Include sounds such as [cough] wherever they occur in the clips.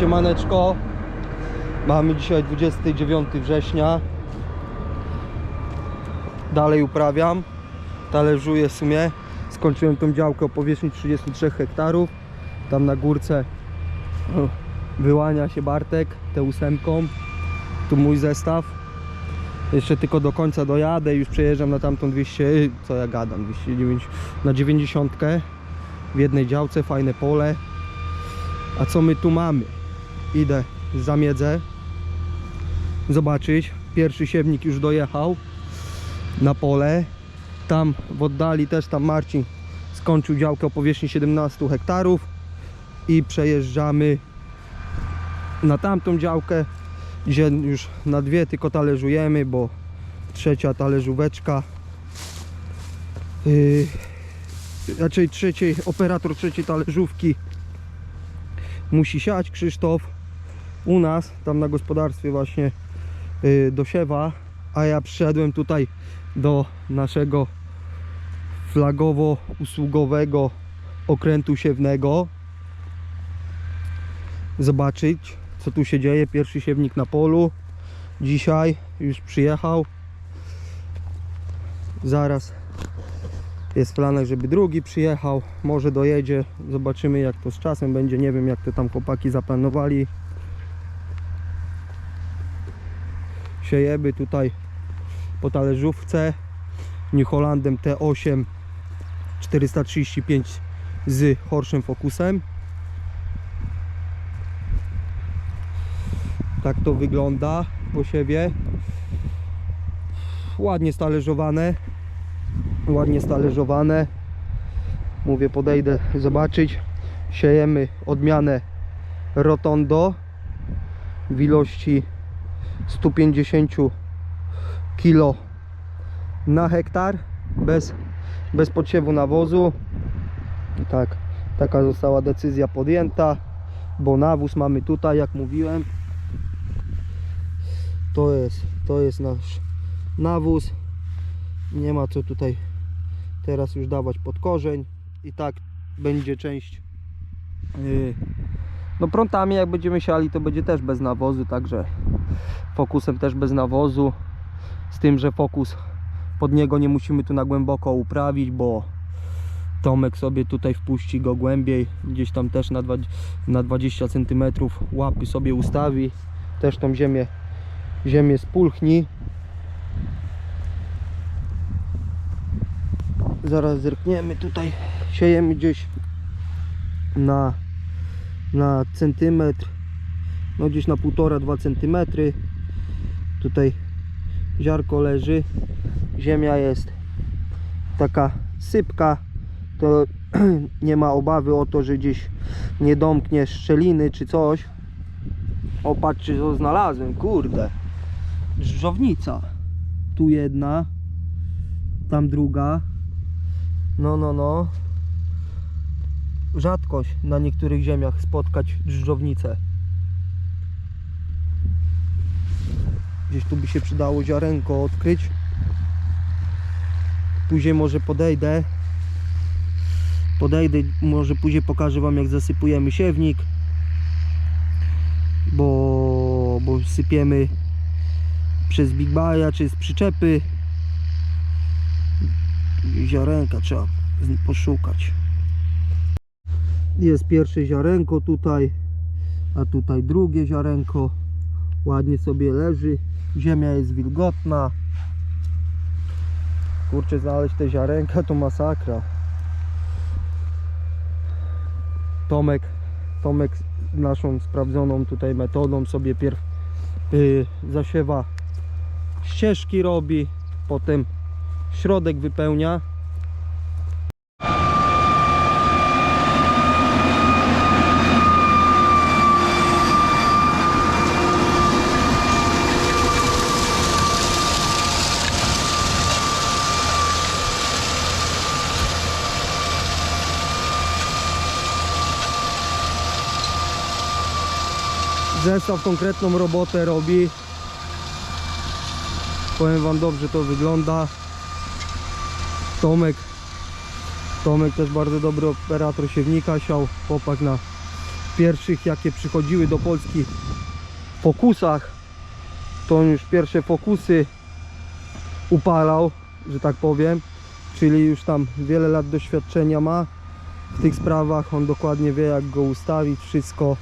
Siemaneczko. Mamy dzisiaj 29 września. Dalej uprawiam. Talerzuję w sumie. Skończyłem tą działkę o powierzchni 33 hektarów. Tam na górce wyłania się Bartek tę ósemką. Tu mój zestaw. Jeszcze tylko do końca dojadę i już przejeżdżam na tamtą 200, co ja gadam, 209, na 90 w jednej działce, fajne pole. A co my tu mamy? Idę zamiedzę zobaczyć. Pierwszy siewnik już dojechał na pole. Tam w oddali też tam Marcin skończył działkę o powierzchni 17 hektarów i przejeżdżamy na tamtą działkę, gdzie już na dwie tylko talerzujemy, bo trzecia talerzóweczka yy, raczej trzeciej, operator trzeciej talerzówki musi siać Krzysztof u nas, tam na gospodarstwie właśnie yy, dosiewa, a ja przyszedłem tutaj do naszego flagowo-usługowego okrętu siewnego zobaczyć co tu się dzieje. Pierwszy siewnik na polu. Dzisiaj już przyjechał. Zaraz jest w żeby drugi przyjechał. Może dojedzie, zobaczymy jak to z czasem będzie, nie wiem jak to tam chłopaki zaplanowali siejemy tutaj po talerzówce. New Hollandem T8 435 z Horszem Focusem tak to wygląda po siebie. Ładnie stalerzowane ładnie stalerzowane mówię podejdę zobaczyć. Siejemy odmianę Rotondo w ilości 150 kg na hektar bez, bez podsiewu nawozu. Tak, taka została decyzja podjęta bo nawóz mamy tutaj jak mówiłem. To jest, to jest nasz nawóz. Nie ma co tutaj teraz już dawać pod korzeń. I tak będzie część yy, no prątami jak będziemy siali to będzie też bez nawozu także fokusem też bez nawozu z tym, że fokus pod niego nie musimy tu na głęboko uprawić, bo Tomek sobie tutaj wpuści go głębiej, gdzieś tam też na, dwa, na 20 cm łapy sobie ustawi, też tą ziemię, ziemię spulchni. Zaraz zerkniemy tutaj, siejemy gdzieś na, na centymetr, no gdzieś na 1,5-2 centymetry. Tutaj ziarko leży, ziemia jest taka sypka, to [clears throat] nie ma obawy o to, że gdzieś nie domknie szczeliny czy coś. O, patrzcie co znalazłem, kurde. Drżownica. Tu jedna, tam druga. No, no, no. Rzadkość na niektórych ziemiach spotkać drżownicę. Gdzieś tu by się przydało ziarenko odkryć. Później może podejdę. Podejdę, może później pokażę Wam jak zasypujemy siewnik. Bo, bo sypiemy przez Big Baja czy z przyczepy. Ziarenka trzeba poszukać. Jest pierwsze ziarenko tutaj, a tutaj drugie ziarenko ładnie sobie leży ziemia jest wilgotna. Kurczę znaleźć te ziarenka to masakra. Tomek Tomek naszą sprawdzoną tutaj metodą sobie pierw y, zasiewa ścieżki robi potem środek wypełnia zestaw konkretną robotę robi. Powiem wam dobrze to wygląda. Tomek Tomek też bardzo dobry operator siewnika siał. Chłopak na pierwszych jakie przychodziły do Polski w fokusach, to on już pierwsze fokusy upalał, że tak powiem, czyli już tam wiele lat doświadczenia ma w tych sprawach, on dokładnie wie jak go ustawić, wszystko.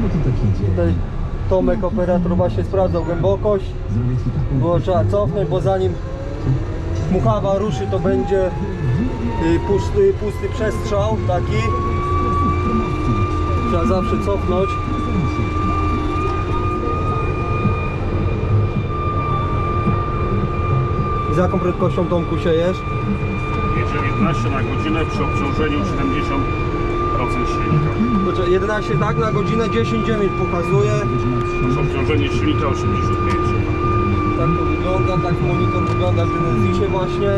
No to taki dzień. Tutaj Tomek operator właśnie sprawdzał głębokość, było trzeba cofnąć, bo zanim muchawa ruszy to będzie y, pusty, pusty przestrzał taki, trzeba zawsze cofnąć. Z jaką prędkością Tomku siejesz? Jedzie 11 na godzinę przy obciążeniu 70% silnika. Poczekaj, 11 tak na godzinę 10,9 pokazuje. Przy obciążeniu silnika 85. Tak to wygląda, tak monitor wygląda w Genezisie właśnie.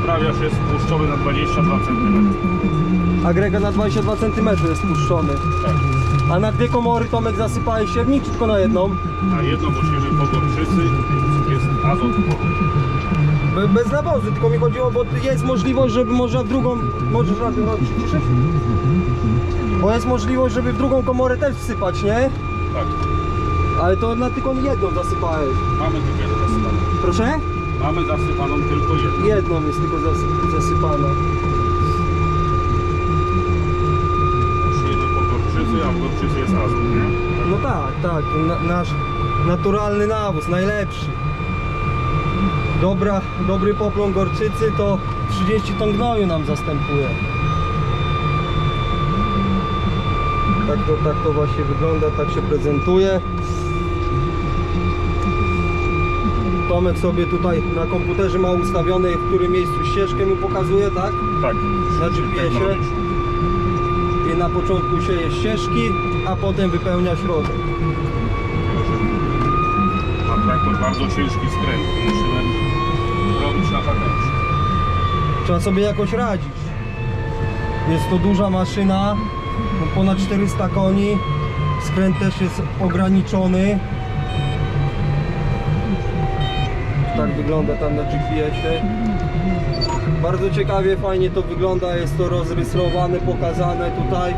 Uprawiacz jest puszczony na 22 cm. Agregat na 22 cm jest puszczony. Tak. A na dwie komory Tomek zasypałeś siewnik czy tylko na jedną? A jedno bo świeżej pogorczycy jest azot Be, bez nawozu, tylko mi chodziło, bo jest możliwość, żeby można w drugą... Możesz na tym przyciszyć? Bo jest możliwość, żeby w drugą komorę też wsypać, nie? Tak. Ale to na tylko jedną zasypałeś. Mamy tylko jedną zasypaną. Proszę? Mamy zasypaną tylko jedną. Jedną jest tylko zasy- zasypana. Świeżej pogorczycy, a w gorczycy jest azot, nie? No tak, tak, na, nasz naturalny nawóz, najlepszy. Dobra, dobry poplon gorczycy to 30 ton gnoju nam zastępuje. Tak to, tak to właśnie wygląda, tak się prezentuje. Tomek sobie tutaj na komputerze ma ustawione w którym miejscu ścieżkę mu pokazuje, tak? Tak. Na GPS-ie. I na początku sieje ścieżki, a potem wypełnia środek. Traktor bardzo ciężki skręt. Musimy robić na patencie. Trzeba sobie jakoś radzić. Jest to duża maszyna, no ponad 400 koni. Skręt też jest ograniczony. Tak wygląda tam na GPS-ie. Bardzo ciekawie, fajnie to wygląda. Jest to rozrysowane, pokazane tutaj.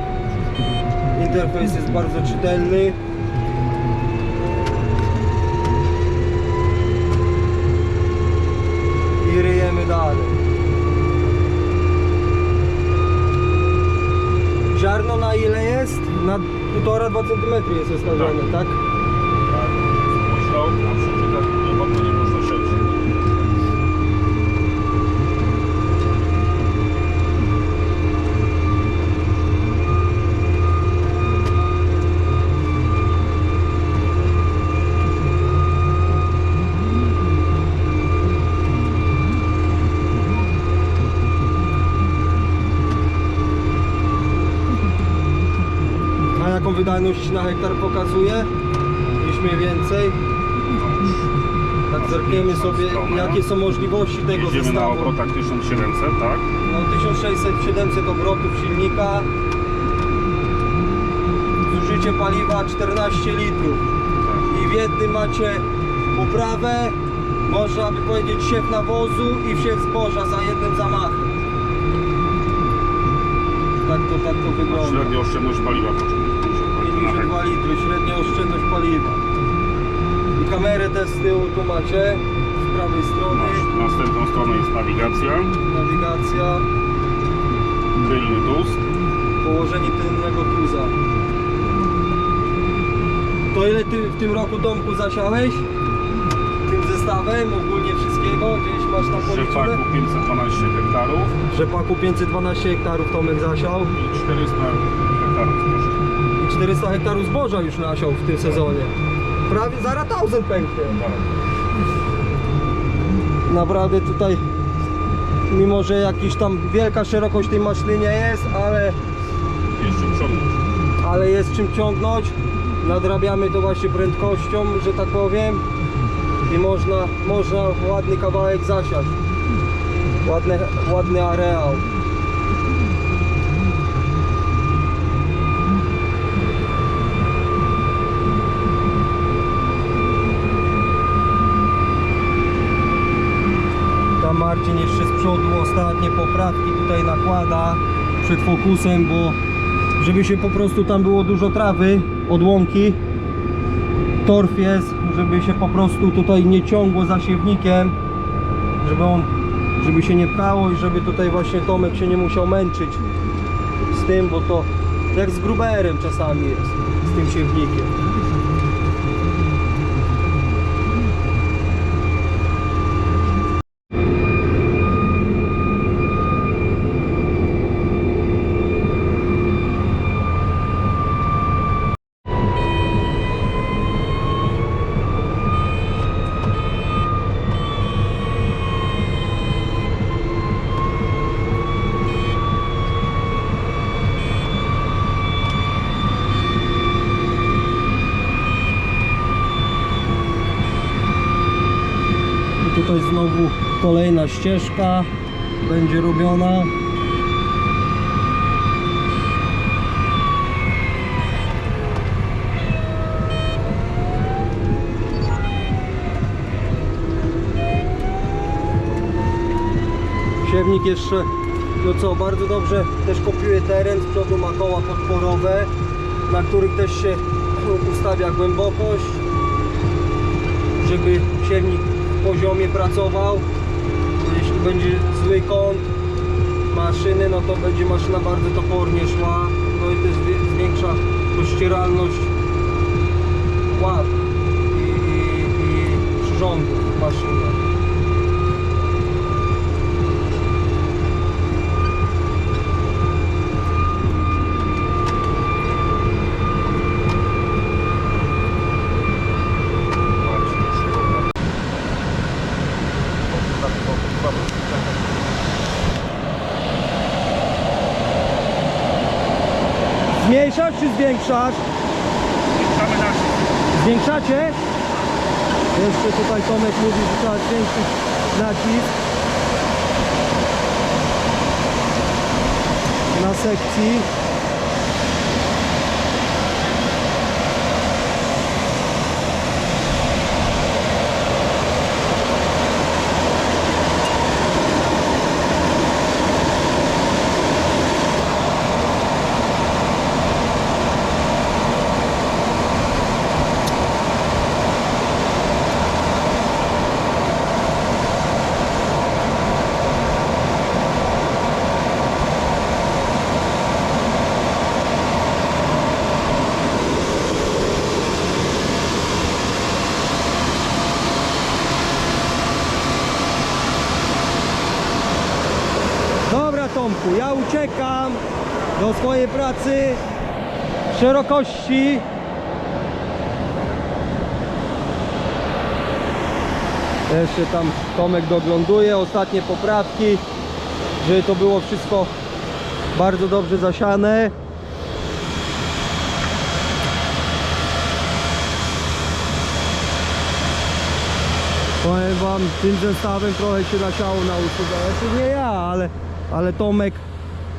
Interfejs jest bardzo czytelny. I ryjemy dalej. Ziarno na ile jest? Na 1,5-2 cm jest ustawione, tak? Tak. Myślał, na przeczytach głęboko nie można siąść. A jaką wydajność na hektar pokazuje? Gdzieś mniej więcej. Tak zerkniemy sobie jakie są możliwości tego Jedziemy na zestawu. obrotach 1700, tak? No 1600-700 obrotów silnika. Zużycie paliwa 14 litrów. Tak. I w jednym macie uprawę, można by powiedzieć siew nawozu i wsiew zboża za jednym zamachem. Tak to, tak to wygląda. Średnia oszczędność paliwa to 50 na 52 hektar. litry, średnia oszczędność paliwa. I kamerę też z tyłu tu macie, z prawej strony, Na następną stronę jest nawigacja, nawigacja, tylny duz. położenie tylnego tuza. To ile ty w tym roku Tomku zasiałeś? Tym zestawem ogólnie wszystkiego? Gdzieś masz W policzone? rzepaku 512 hektarów W rzepaku 512 hektarów Tomek zasiał i 400 hektarów 400 hektarów zboża już nasiał w tym sezonie. Prawie za 1000 pęknie. Naprawdę tutaj, mimo że jakiś tam wielka szerokość tej maszyny nie jest, ale czym ciągnąć. ale jest czym ciągnąć. Nadrabiamy to właśnie prędkością, że tak powiem. I można, można ładny kawałek zasiać. Ładny, ładny areał. Tam Marcin jeszcze z przodu ostatnie poprawki tutaj nakłada przed fokusem, bo żeby się po prostu tam było dużo trawy, odłamki, torf jest, żeby się po prostu tutaj nie ciągło zasiewnikiem, żeby on, żeby się nie prało i żeby tutaj właśnie Tomek się nie musiał męczyć z tym, bo to jak z gruberem czasami jest, z tym siewnikiem. I tutaj znowu kolejna ścieżka będzie robiona. Siewnik jeszcze, no co, bardzo dobrze też kopiuje teren, z przodu ma koła podporowe, na których też się ustawia głębokość, żeby siewnik w poziomie pracował. Będzie zły kąt maszyny, no to będzie maszyna bardzo topornie szła. No i też zwiększa pościeralność łap i, i, i przyrządów w maszynie. Marcin jeszcze go Zmniejszasz czy zwiększasz? Zwiększamy nacisk. Zwiększacie? Jeszcze tutaj Tomek mówi, że trzeba zwiększyć nacisk na sekcji. Dobra Tomku, ja do swojej pracy szerokości. Jeszcze tam Tomek dogląduje ostatnie poprawki, żeby to było wszystko bardzo dobrze zasiane. Powiem wam, tym zestawem trochę się nasiało na usługę. Znaczy nie ja, ale, ale Tomek,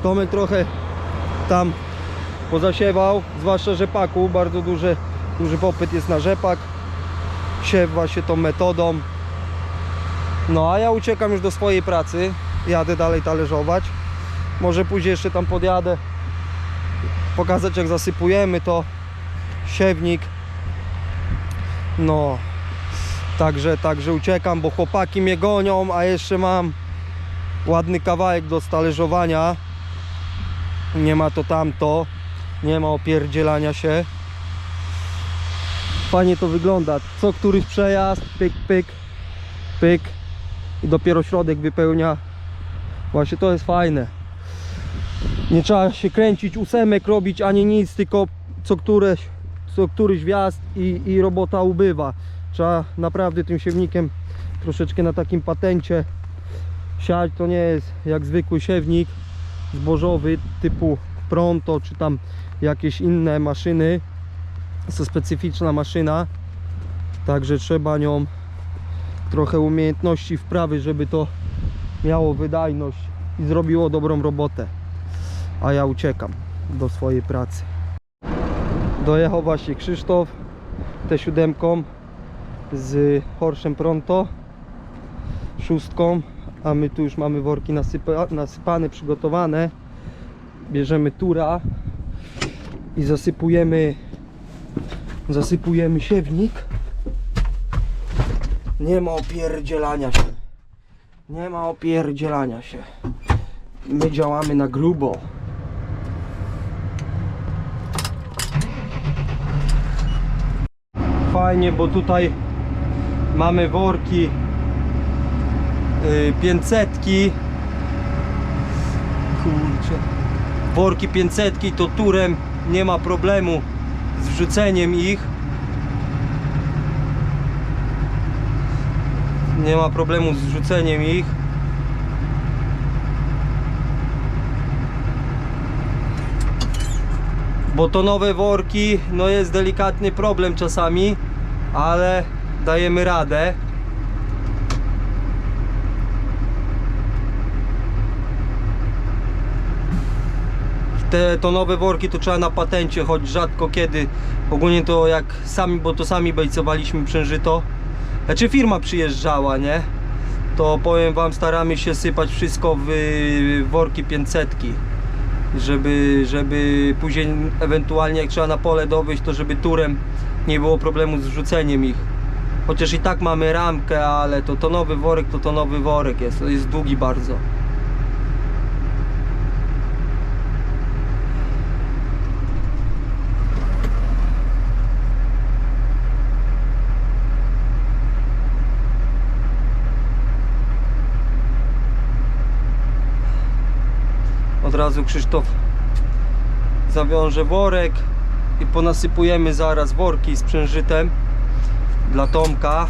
Tomek trochę tam pozasiewał, zwłaszcza rzepaku. Bardzo duży, duży popyt jest na rzepak. Siew właśnie tą metodą. No a ja uciekam już do swojej pracy. Jadę dalej talerzować. Może później jeszcze tam podjadę. Pokazać jak zasypujemy to siewnik. No, Także, także uciekam, bo chłopaki mnie gonią, a jeszcze mam ładny kawałek do talerzowania. Nie ma to tamto, nie ma opierdzielania się. Fajnie to wygląda. Co któryś przejazd, pyk, pyk, pyk i dopiero środek wypełnia. Właśnie to jest fajne. Nie trzeba się kręcić, ósemek robić ani nic, tylko co któreś, co któryś wjazd i, i robota ubywa. Trzeba naprawdę tym siewnikiem troszeczkę na takim patencie siać. To nie jest jak zwykły siewnik zbożowy typu Pronto, czy tam jakieś inne maszyny. To specyficzna maszyna, także trzeba nią trochę umiejętności wprawy, żeby to miało wydajność i zrobiło dobrą robotę. A ja uciekam do swojej pracy. Dojechał właśnie Krzysztof T7 z Horszem Pronto szóstką, a my tu już mamy worki nasypa, nasypane, przygotowane. Bierzemy tura i zasypujemy zasypujemy siewnik. Nie ma opierdzielania się. Nie ma opierdzielania się. My działamy na grubo. Fajnie, bo tutaj mamy worki yy, 500 kurczę. Worki 500 to turem nie ma problemu z wrzuceniem ich. Nie ma problemu z wrzuceniem ich. Bo to nowe worki no jest delikatny problem czasami ale dajemy radę te to nowe worki to trzeba na patencie, choć rzadko kiedy. Ogólnie to jak sami, bo to sami bejcowaliśmy przężyto. Znaczy firma przyjeżdżała, nie? To powiem wam, staramy się sypać wszystko w worki 500 żeby, żeby później ewentualnie jak trzeba na pole dowieść, to żeby turem nie było problemu z rzuceniem ich. Chociaż i tak mamy ramkę, ale to, to nowy worek to to nowy worek jest, jest długi bardzo. Razu Krzysztof zawiąże worek i ponasypujemy zaraz worki z dla Tomka.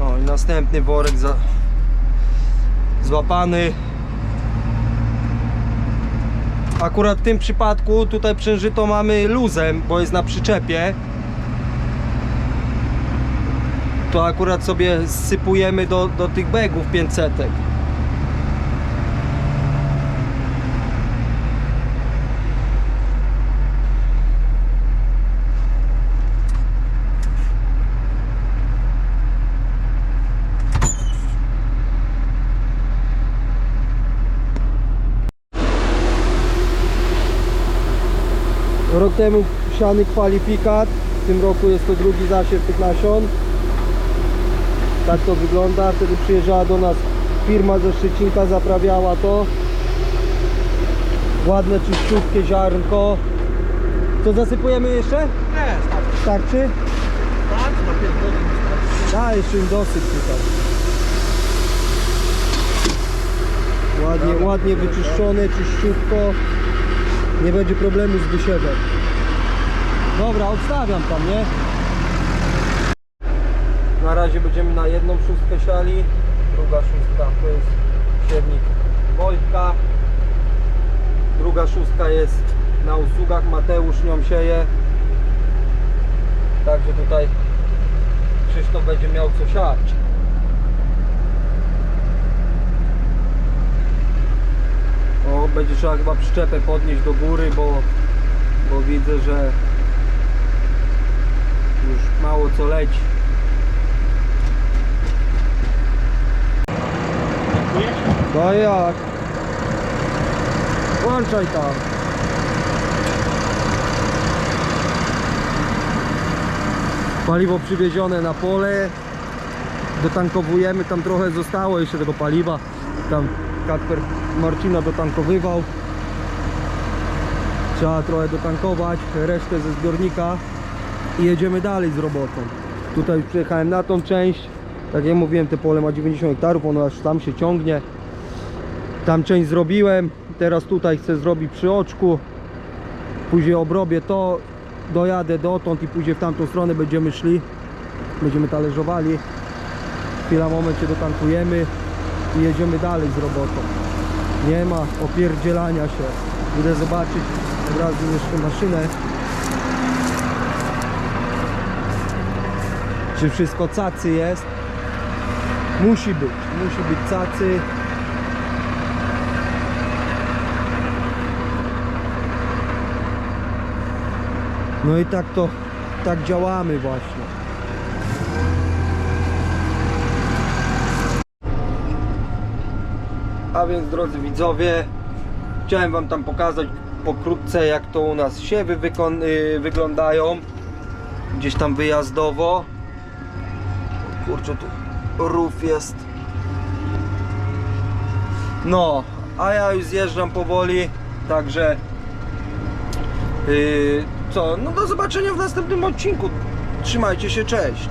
O i następny worek za... złapany. Akurat w tym przypadku tutaj przężyto mamy luzem, bo jest na przyczepie. To akurat sobie sypujemy do, do tych begów 500. Rok temu siany kwalifikat, w tym roku jest to drugi zasiew tych nasion. Tak to wygląda. Wtedy przyjeżdżała do nas firma ze Szczecinka, zaprawiała to. Ładne, czyściutkie ziarnko. To zasypujemy jeszcze? Nie, Starczy? tak, na 5 godzin Da, jeszcze im dosyć tutaj. Ładnie, ładnie wyczyszczone, czyściutko. Nie będzie problemu z wysiewem. Dobra, odstawiam tam, nie? Na razie będziemy na jedną szóstkę siali. Druga szóstka to jest siewnik Wojtka. Druga szóstka jest na usługach. Mateusz nią sieje. Także tutaj Krzysztof będzie miał co siać. O, będzie trzeba chyba przyczepę podnieść do góry, bo, bo widzę, że już mało co leci. No jak? Włączaj tam. Paliwo przywiezione na pole. Dotankowujemy, tam trochę zostało jeszcze tego paliwa. Tam Kacper Marcina dotankowywał. Trzeba trochę dotankować, resztę ze zbiornika i jedziemy dalej z robotą. Tutaj przyjechałem na tą część. Tak jak mówiłem, te pole ma 90 hektarów, ono aż tam się ciągnie. Tam część zrobiłem, teraz tutaj chcę zrobić przy oczku. Później obrobię to, dojadę dotąd i później w tamtą stronę będziemy szli. Będziemy talerzowali. Chwila, moment się dotankujemy i jedziemy dalej z robotą. Nie ma opierdzielania się. Idę zobaczyć od razu jeszcze maszynę. Czy wszystko cacy jest? Musi być, musi być cacy. No i tak to, tak działamy właśnie. A więc drodzy widzowie, chciałem wam tam pokazać pokrótce jak to u nas siewy y, wyglądają. Gdzieś tam wyjazdowo. Kurczę, tu rów jest. No, a ja już zjeżdżam powoli, także yy, co, no do zobaczenia w następnym odcinku. Trzymajcie się, cześć.